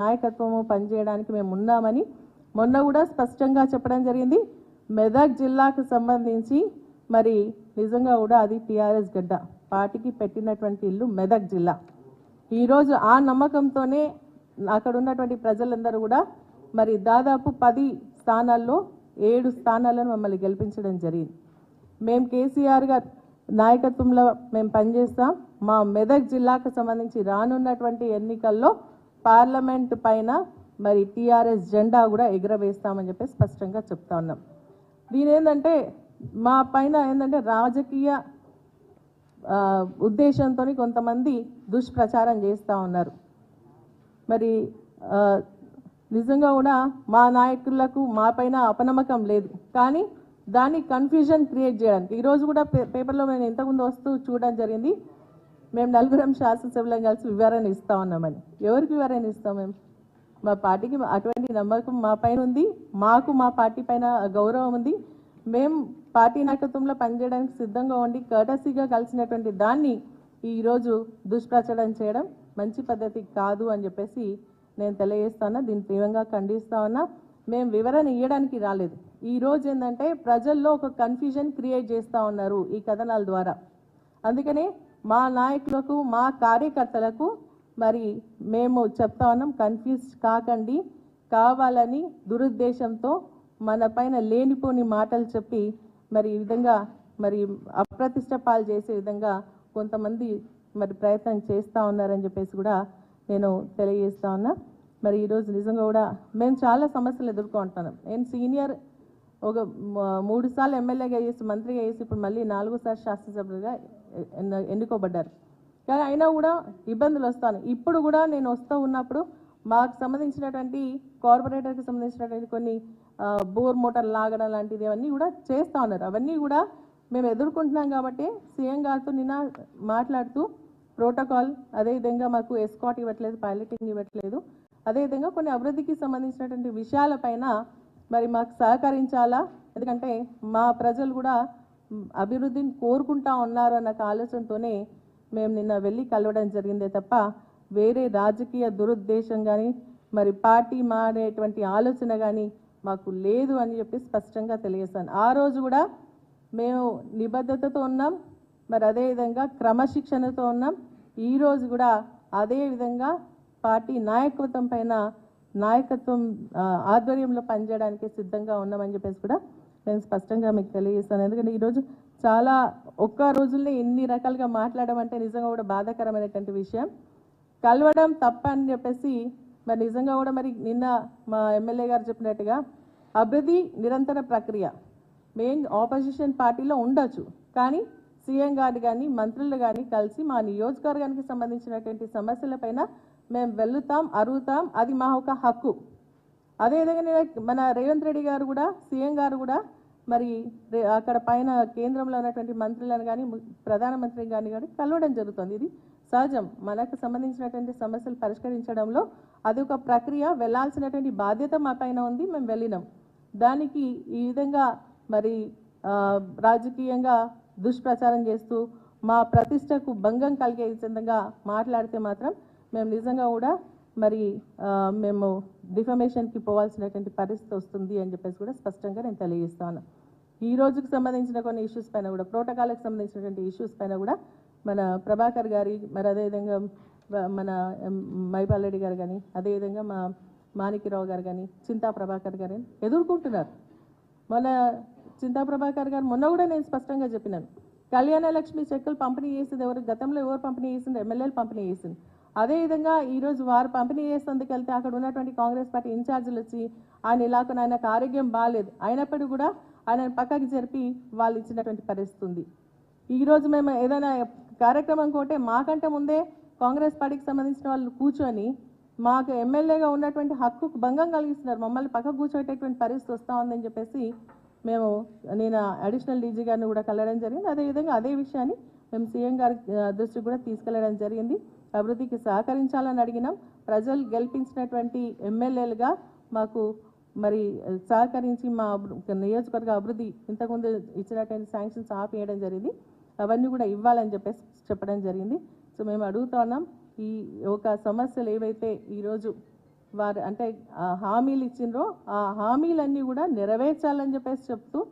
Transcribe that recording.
నాయకత్వము పనిచేయడానికి మేము ఉన్నామని మొన్న కూడా స్పష్టంగా చెప్పడం జరిగింది. మెదక్ జిల్లాకు సంబంధించి మరి నిజంగా కూడా అది టీఆర్ఎస్ గడ్డ. పార్టీకి పెట్టినటువంటి ఇల్లు మెదక్ జిల్లా. ఈరోజు ఆ నమ్మకంతోనే అక్కడ ఉన్నటువంటి ప్రజలందరూ కూడా మరి దాదాపు పది స్థానాల్లో ఏడు స్థానాలను మమ్మల్ని గెలిపించడం జరిగింది. మేము కేసీఆర్ గారు నాయకత్వంలో మేము పనిచేస్తాం. మా మెదక్ జిల్లాకు సంబంధించి రానున్నటువంటి ఎన్నికల్లో పార్లమెంట్ పైన మరి టీఆర్ఎస్ జెండా కూడా ఎగురవేస్తామని చెప్పి స్పష్టంగా చెప్తా ఉన్నాం. దీని ఏంటంటే మా పైన ఏంటంటే రాజకీయ ఉద్దేశంతో కొంతమంది దుష్ప్రచారం చేస్తూ ఉన్నారు. మరి నిజంగా కూడా మా నాయకులకు మా పైన అపనమ్మకం లేదు. కానీ దాన్ని కన్ఫ్యూజన్ క్రియేట్ చేయడానికి ఈరోజు కూడా పే పేపర్లో నేను ఇంతకుముందు వస్తూ చూడడం జరిగింది. మేము నలుగురం శాసనసభ్యులం కలిసి వివరణ ఇస్తా ఉన్నామని. ఎవరికి వివరణ ఇస్తాం మేము? మా పార్టీకి అటువంటి నమ్మకం మా పైన ఉంది. మాకు మా పార్టీ పైన గౌరవం ఉంది. మేము పార్టీ నాయకత్వంలో పనిచేయడానికి సిద్ధంగా ఉండి కర్టసీగా కలిసినటువంటి దాన్ని ఈరోజు దుష్ప్రచారం చేయడం మంచి పద్ధతి కాదు అని చెప్పేసి నేను తెలియజేస్తాను దీన్ని తీవ్రంగా ఖండిస్తా ఉన్నా. మేము వివరణ ఇవ్వడానికి రాలేదు. ఈ రోజు ఏంటంటే ప్రజల్లో ఒక కన్ఫ్యూజన్ క్రియేట్ చేస్తూ ఉన్నారు ఈ కథనాల ద్వారా. అందుకనే మా నాయకులకు మా కార్యకర్తలకు మరి మేము చెప్తా ఉన్నాం కన్ఫ్యూజ్ కాకండి. కావాలని దురుద్దేశంతో మన పైన లేనిపోని మాటలు చెప్పి మరి ఈ విధంగా మరి అప్రతిష్ట పాలు చేసే విధంగా కొంతమంది మరి ప్రయత్నం చేస్తూ ఉన్నారని చెప్పేసి కూడా నేను తెలియజేస్తా ఉన్నా. మరి ఈరోజు నిజంగా కూడా మేము చాలా సమస్యలు ఎదుర్కొంటున్నాం. నేను సీనియర్ ఒక మూడు సార్లు ఎమ్మెల్యేగా చేసి మంత్రిగా చేసి ఇప్పుడు మళ్ళీ నాలుగోసారి శాసనసభ్యులుగా ఎన్నుకోబడ్డారు. కానీ అయినా కూడా ఇబ్బందులు వస్తాను. ఇప్పుడు కూడా నేను వస్తూ ఉన్నప్పుడు మాకు సంబంధించినటువంటి కార్పొరేటర్కి సంబంధించినటువంటి కొన్ని బోర్ మోటార్ లాగడం లాంటిది అవన్నీ కూడా చేస్తూ ఉన్నారు. అవన్నీ కూడా మేము ఎదుర్కొంటున్నాం కాబట్టి సీఎం గారితో నిన్న మాట్లాడుతూ ప్రోటోకాల్ అదేవిధంగా మాకు ఎస్కాట్ ఇవ్వట్లేదు పైలటింగ్ ఇవ్వట్లేదు. అదేవిధంగా కొన్ని అభివృద్ధికి సంబంధించినటువంటి విషయాలపైన మరి మాకు సహకరించాలా? ఎందుకంటే మా ప్రజలు కూడా అభివృద్ధిని కోరుకుంటా ఉన్నారు అన్న ఆలోచనతోనే మేము నిన్న వెళ్ళి కలవడం జరిగిందే తప్ప వేరే రాజకీయ దురుద్దేశం కానీ మరి పార్టీ మారేటువంటి ఆలోచన కానీ మాకు లేదు అని చెప్పి స్పష్టంగా తెలియజేస్తాను ఆ రోజు కూడా మేము నిబద్ధతతో ఉన్నాం మరి అదేవిధంగా క్రమశిక్షణతో ఉన్నాం. ఈరోజు కూడా అదే విధంగా పార్టీ నాయకత్వం పైన నాయకత్వం ఆధ్వర్యంలో పనిచేయడానికి సిద్ధంగా ఉన్నామని చెప్పేసి కూడా నేను స్పష్టంగా మీకు తెలియజేస్తాను. ఎందుకంటే ఈరోజు చాలా ఒక్క రోజుల్లో ఎన్ని రకాలుగా మాట్లాడడం అంటే నిజంగా కూడా బాధాకరమైనటువంటి విషయం. కలవడం తప్ప అని చెప్పేసి మరి నిజంగా కూడా మరి నిన్న మా ఎమ్మెల్యే గారు చెప్పినట్టుగా అభివృద్ధి నిరంతర ప్రక్రియ. మెయిన్ ఆపోజిషన్ పార్టీలో ఉండొచ్చు. కానీ సీఎం గారు కానీ మంత్రులు కానీ కలిసి మా నియోజకవర్గానికి సంబంధించినటువంటి సమస్యలపైన మేము వెళ్తాం అరుగుతాం అది మా ఒక హక్కు. అదేవిధంగా నేను మన రేవంత్ రెడ్డి గారు కూడా సీఎం గారు కూడా మరి అక్కడ పైన కేంద్రంలో ఉన్నటువంటి మంత్రులను కానీ ము- ప్రధానమంత్రి గారిని కానీ కలవడం జరుగుతుంది. ఇది సహజం. మనకు సంబంధించినటువంటి సమస్యలు పరిష్కరించడంలో అది ఒక ప్రక్రియ. వెళ్ళాల్సినటువంటి బాధ్యత మా పైన ఉంది. మేము వెళ్ళినాం. దానికి ఈ విధంగా మరి రాజకీయంగా దుష్ప్రచారం చేస్తూ మా ప్రతిష్టకు భంగం కలిగే విధంగా మాట్లాడితే మాత్రం మేము నిజంగా కూడా మరి మేము డిఫమేషన్కి పోవాల్సినటువంటి పరిస్థితి వస్తుంది అని చెప్పేసి కూడా స్పష్టంగా నేను తెలియజేస్తాను. ఈ రోజుకి సంబంధించిన కొన్ని ఇష్యూస్ పైన కూడా ప్రోటోకాల్కి సంబంధించినటువంటి ఇష్యూస్ పైన కూడా మన ప్రభాకర్ గారి మరి అదేవిధంగా మన ఎం, మైపాల్ గారు కానీ అదేవిధంగా మా మాణిక్యరావు గారు కానీ చింతా ప్రభాకర్ గారు ఎదుర్కొంటున్నారు. మన చింతా ప్రభాకర్ గారు మొన్న కూడా నేను స్పష్టంగా చెప్పినాను. కళ్యాణ లక్ష్మి చెక్కులు పంపిణీ చేసింది ఎవరు? గతంలో ఎవరు పంపిణీ చేసింది ఎమ్మెల్యేలు పంపిణీ చేసింది అదేవిధంగా ఈరోజు వారు పంపిణీ చేసేందుకు వెళ్తే అక్కడ ఉన్నటువంటి కాంగ్రెస్ పార్టీ ఇన్ఛార్జీలు వచ్చి ఆయన ఇలాక ఆయనకు ఆరోగ్యం బాగాలేదు అయినప్పటికీ కూడా ఆయన పక్కకి జరిపి వాళ్ళు ఇచ్చినటువంటి పరిస్థితి ఉంది. ఈరోజు మేము ఏదైనా కార్యక్రమం కోటే మాకంటే ముందే కాంగ్రెస్ పార్టీకి సంబంధించిన వాళ్ళు కూర్చొని మాకు ఎమ్మెల్యేగా ఉన్నటువంటి హక్కుకు భంగం కలిగిస్తున్నారు. మమ్మల్ని పక్క కూర్చోటటువంటి పరిస్థితి వస్తూ ఉందని చెప్పేసి మేము నేను అడిషనల్ డీజీ గారిని కూడా కలవడం జరిగింది. అదేవిధంగా అదే విషయాన్ని మేము సీఎం గారి దృష్టికి కూడా తీసుకెళ్ళడం జరిగింది. అభివృద్ధికి సహకరించాలని అడిగినాం. ప్రజలు గెలిపించినటువంటి ఎమ్మెల్యేలుగా మాకు మరి సహకరించి మా అభి- నియోజకవర్గ అభివృద్ధి ఇంతకుముందు ఇచ్చినటువంటి శాంక్షన్స్ ఆపేయడం జరిగింది. అవన్నీ కూడా ఇవ్వాలని చెప్పేసి చెప్పడం జరిగింది. సో మేము అడుగుతా ఉన్నాం ఈ ఒక సమస్యలు ఏవైతే ఈరోజు వారు అంటే ఆ హామీలు ఇచ్చిండ్రో ఆ హామీలన్నీ కూడా నెరవేర్చాలని చెప్పేసి చెప్తూ